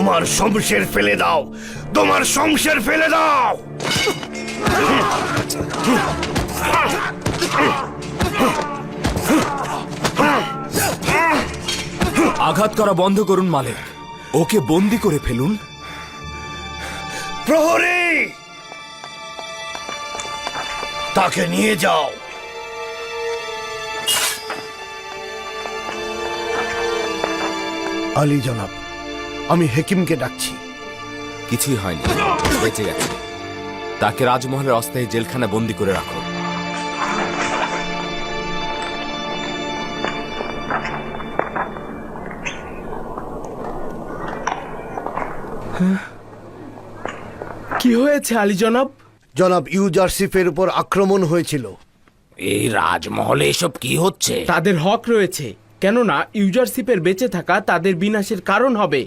তোমার শমশের ফেলে দাও। তোমার শমশের ফেলে দাও। আঘাত করা বন্ধ করুন মালিক। ওকে বন্দি করে ফেলুন। প্রহরী! তাকে নিয়ে যাও। আলী জনাব। আমি হেকিমকে ডাকছি। কিছুই হয়নি। বেঁচে গেছে। তাকে রাজমহলের অস্থায়ী জেলখানা বন্দি করে রাখো। কি হয়েছে আলী জনাব? জনাব ইউজারসিফের উপর আক্রমণ হয়েছিল। এই রাজমহলে এসব কি হচ্ছে? তাদের হক রয়েছে। কেননা ইউজারশিপের বেঁচে থাকা তাদের বিনাশের কারণ হবে।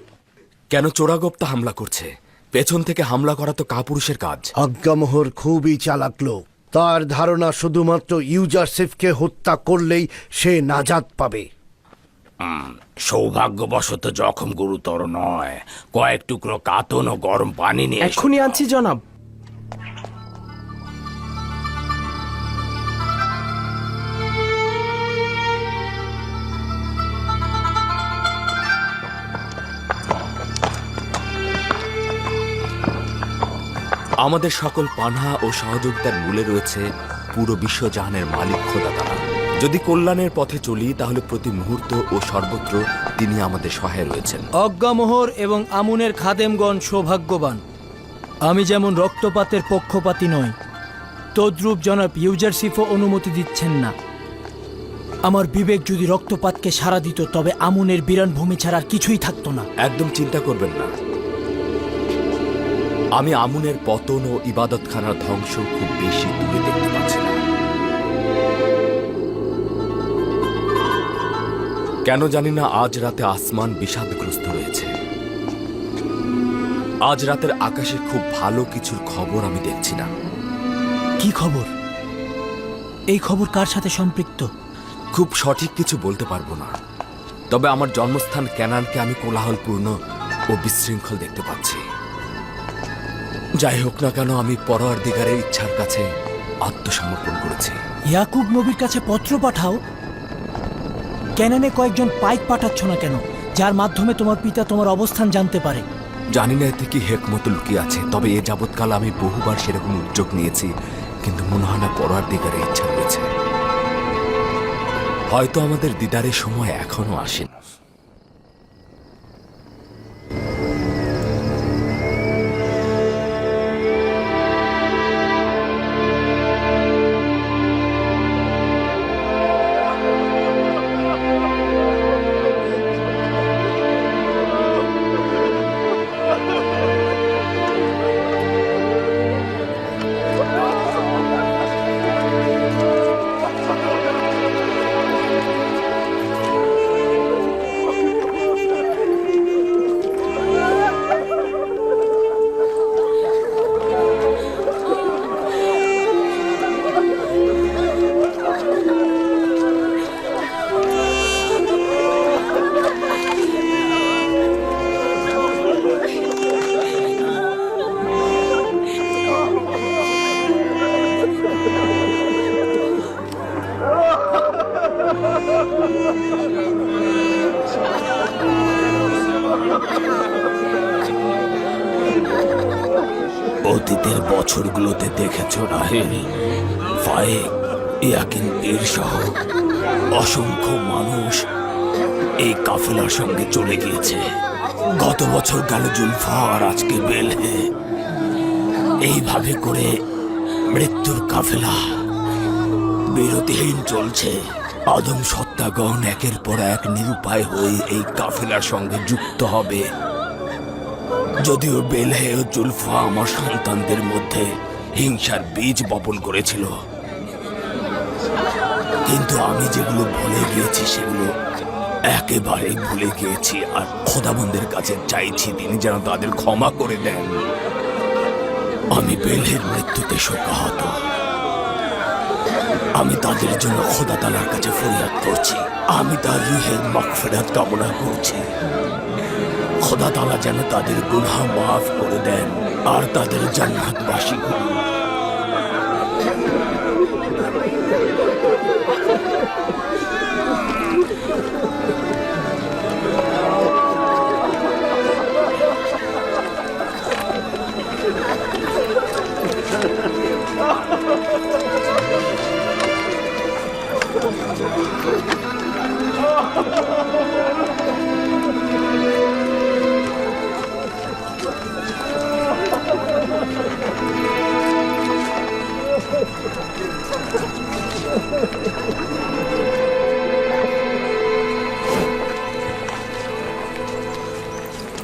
কেন চোরাগোপ্তা হামলা করছে? পেছন থেকে হামলা করা তো কাপুরুষের কাজ। আজ্ঞামোহর খুবই চালাক লোক। তার ধারণা শুধুমাত্র ইউজারসিফকে হত্যা করলেই সে নাজাত পাবে। সৌভাগ্যবশত জখম গুরুতর নয়। কয়েক টুকরো কাতন ও গরম পানি নিয়ে এখনই এক্ষুনি আনছি জনাব। আমাদের সকল পানহা ও সহযোগিতার মূলে রয়েছে পুরো বিশ্ব বিশ্বজাহানের মালিক খোদা তারা যদি কল্যাণের পথে চলি তাহলে প্রতি মুহূর্ত ও সর্বত্র তিনি আমাদের সহায় রয়েছেন। অজ্ঞামোহর এবং আমুনের খাদেমগণ সৌভাগ্যবান। আমি যেমন রক্তপাতের পক্ষপাতী নই তদ্রূপ জনাব ইউজারশিফও অনুমতি দিচ্ছেন না। আমার বিবেক যদি রক্তপাতকে সাড়া দিত তবে আমুনের বিরান ভূমি ছাড়া আর কিছুই থাকতো না। একদম চিন্তা করবেন না। আমি আমুনের পতন ও ইবাদতখানার ধ্বংস খুব বেশি দূরে দেখতে পাচ্ছি না। কেন জানি না আজ রাতে আসমান বিষাদগ্রস্ত রয়েছে। আজ রাতের আকাশে খুব ভালো কিছুর খবর আমি দেখছি না। কি খবর? এই খবর কার সাথে সম্পৃক্ত? খুব সঠিক কিছু বলতে পারব না। তবে আমার জন্মস্থান ক্যানানকে আমি কোলাহলপূর্ণ ও বিশৃঙ্খল দেখতে পাচ্ছি। যাই হোক না কেন আমি পরোয়ার দিগারের ইচ্ছার কাছে আত্মসমর্পণ করেছি। ইয়াকুব নবীর কাছে পত্র পাঠাও। ক্যানানে কয়েকজন পাইক পাঠাচ্ছ না কেন যার মাধ্যমে তোমার পিতা তোমার অবস্থান জানতে পারে। জানি না এতে কি হেকমত লুকিয়ে আছে তবে এ যাবৎকাল আমি বহুবার সেরকম উদ্যোগ নিয়েছি কিন্তু মনে হয় না পরোয়ার দিগারের ইচ্ছা রয়েছে। হয়তো আমাদের দিদারের সময় এখনও আসেনি। অতীতের বছরগুলোতে দেখেছ রাহেল? ফায়েক, ইয়াকিন পীর সহ অসংখ্য মানুষ এই কাফেলার সঙ্গে চলে গিয়েছে। গত বছর গেল জুলফা আর আজকে বেলহে। এইভাবে করে মৃত্যুর কাফেলা বিরতিহীন চলছে। আদম সত্তাগণ একের পর এক নিরুপায় হয়ে এই কাফেলার সঙ্গে যুক্ত হবে। যদিও বেলহে ও জুলফা আমার সন্তানদের মধ্যে হিংসার বীজ বপন করেছিল। কিন্তু আমি যেগুলো ভুলে গিয়েছি সেগুলো একেবারে ভুলে গিয়েছি আর খোদাবন্দের কাছে চাইছি তিনি যেন তাদের ক্ষমা করে দেন। আমি বেলহের মৃত্যুতে শোকাহত। আমি তাদের জন্য খোদা তালার কাছে ফরিয়াদ করছি। আমি তার রুহের মকফেরাত কামনা করছি। খোদা তালা যেন তাদের গুনহা মাফ করে দেন আর তাদের জান্নাতবাসী করুন।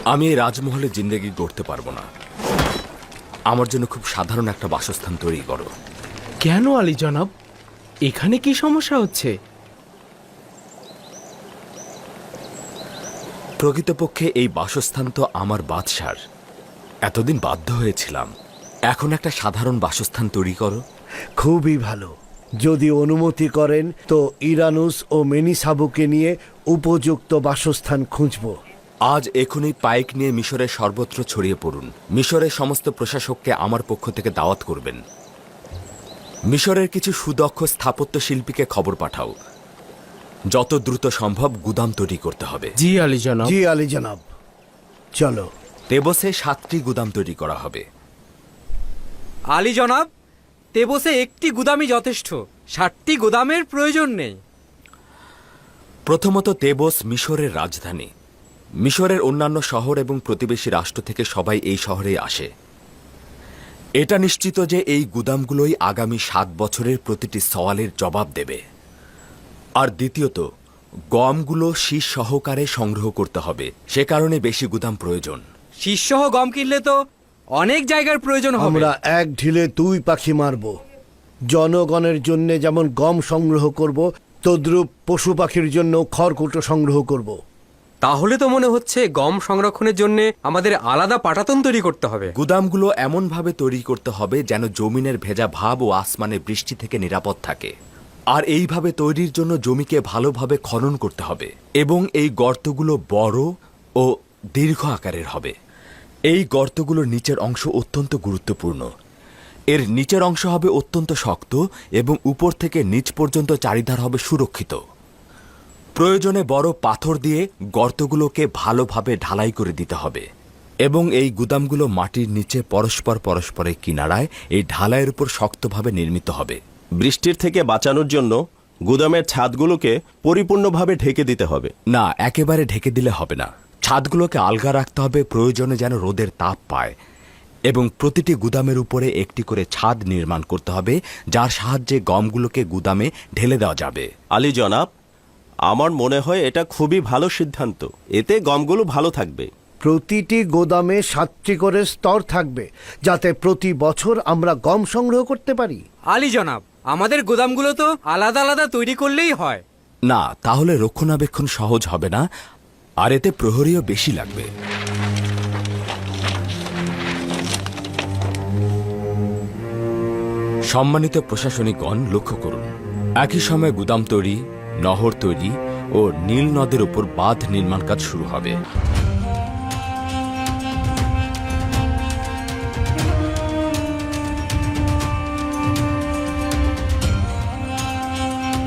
আমি এই রাজমহলে জিন্দেগি গড়তে পারব না। আমার জন্য খুব সাধারণ একটা বাসস্থান তৈরি করো। কেন আলী জনাব? এখানে কি সমস্যা হচ্ছে? প্রকৃতপক্ষে এই বাসস্থান তো আমার বাদশার। এতদিন বাধ্য হয়েছিলাম। এখন একটা সাধারণ বাসস্থান তৈরি করো। খুবই ভালো। যদি অনুমতি করেন তো ইরানুস ও মেনিসাবুকে নিয়ে উপযুক্ত বাসস্থান খুঁজব। আজ এখনই পাইক নিয়ে মিশরের সর্বত্র ছড়িয়ে পড়ুন। মিশরের সমস্ত প্রশাসককে আমার পক্ষ থেকে দাওয়াত করবেন। মিশরের কিছু সুদক্ষ স্থাপত্য শিল্পীকে খবর পাঠাও। যত দ্রুত সম্ভব গুদাম তৈরি করতে হবে। জি আলী জনাব। জি আলী জনাব। চলো। তেবসে সাতটি গুদাম তৈরি করা হবে। আলী জনাব তেবসে একটি গুদামই যথেষ্ট। ষাটটি গুদামের প্রয়োজন নেই। প্রথমত তেবস মিশরের রাজধানী। মিশরের অন্যান্য শহর এবং প্রতিবেশী রাষ্ট্র থেকে সবাই এই শহরে আসে। এটা নিশ্চিত যে এই গুদামগুলোই আগামী সাত বছরের প্রতিটি সওয়ালের জবাব দেবে। আর দ্বিতীয়ত গমগুলো শীষ সহকারে সংগ্রহ করতে হবে। সে কারণে বেশি গুদাম প্রয়োজন। শীর্ষহ গম কিনলে তো অনেক জায়গার প্রয়োজন হবে। আমরা এক ঢিলে দুই পাখি মারব। জনগণের জন্য যেমন গম সংগ্রহ করব তদ্রূপ পশু পাখির জন্য খড়কুটো সংগ্রহ করব। তাহলে তো মনে হচ্ছে গম সংরক্ষণের জন্য আমাদের আলাদা পাটাতন তৈরি করতে হবে। গুদামগুলো এমনভাবে তৈরি করতে হবে যেন জমিনের ভেজা ভাব ও আসমানে বৃষ্টি থেকে নিরাপদ থাকে। আর এইভাবে তৈরির জন্য জমিকে ভালোভাবে খনন করতে হবে এবং এই গর্তগুলো বড় ও দীর্ঘ আকারের হবে। এই গর্তগুলোর নিচের অংশ অত্যন্ত গুরুত্বপূর্ণ। এর নিচের অংশ হবে অত্যন্ত শক্ত এবং উপর থেকে নিচ পর্যন্ত চারিধার হবে সুরক্ষিত। প্রয়োজনে বড় পাথর দিয়ে গর্তগুলোকে ভালোভাবে ঢালাই করে দিতে হবে এবং এই গুদামগুলো মাটির নিচে পরস্পর পরস্পরের কিনারায় এই ঢালাইয়ের উপর শক্তভাবে নির্মিত হবে। বৃষ্টির থেকে বাঁচানোর জন্য গুদামের ছাদগুলোকে পরিপূর্ণভাবে ঢেকে দিতে হবে। না একেবারে ঢেকে দিলে হবে না। ছাদগুলোকে আলগা রাখতে হবে প্রয়োজনে যেন রোদের তাপ পায়। এবং প্রতিটি গুদামের উপরে একটি করে ছাদ নির্মাণ করতে হবে যার সাহায্যে গমগুলোকে গুদামে ঢেলে দেওয়া যাবে। আলী জনাব আমার মনে হয় এটা খুবই ভালো সিদ্ধান্ত। এতে গমগুলো ভালো থাকবে। প্রতিটি গোদামে সাতটি করে স্তর থাকবে যাতে প্রতি বছর আমরা গম সংগ্রহ করতে পারি। আলী জনাব আমাদের গোদামগুলো তো আলাদা আলাদা তৈরি করলেই হয়। না তাহলে রক্ষণাবেক্ষণ সহজ হবে না আর এতে প্রহরীও বেশি লাগবে। সম্মানিত প্রশাসনিকগণ লক্ষ্য করুন একই সময় গুদাম তৈরি নহর তৈরি ও নীল নদের উপর বাঁধ নির্মাণ কাজ শুরু হবে।